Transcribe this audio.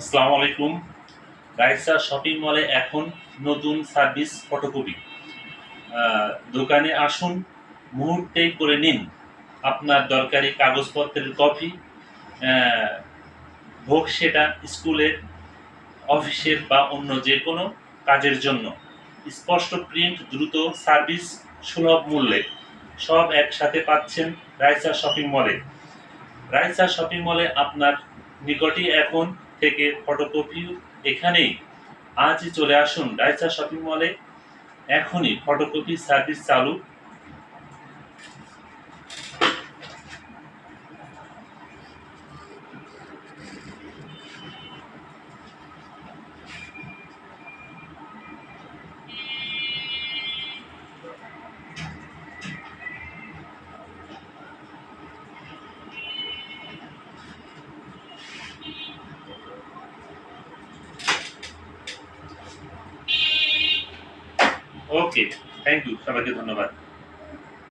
আসসালামু আলাইকুম। রাইসা শপিং মলে এখন নতুন সার্ভিস ফটোকপি। দোকানে আসুন মুহূর্তেই করে নিন আপনার দরকারি কাগজপত্রের কপি। হোক সেটা স্কুলের, অফিসের বা অন্য যে কোনো কাজের জন্য। স্পষ্ট প্রিন্ট, দ্রুত সার্ভিস, সুলভ মূল্যে। সব একসাথে পাচ্ছেন রাইসা শপিং মলে। রাইসা শপিং মলে আপনার নিকটই এখন থেকে ফটোকপি এখানেই। আজই চলে আসুন ডাইসা শপিং মলে। এখনই ফটোকপি সার্ভিস চালু। ওকে থ্যাংক ইউ সবাইকে ধন্যবাদ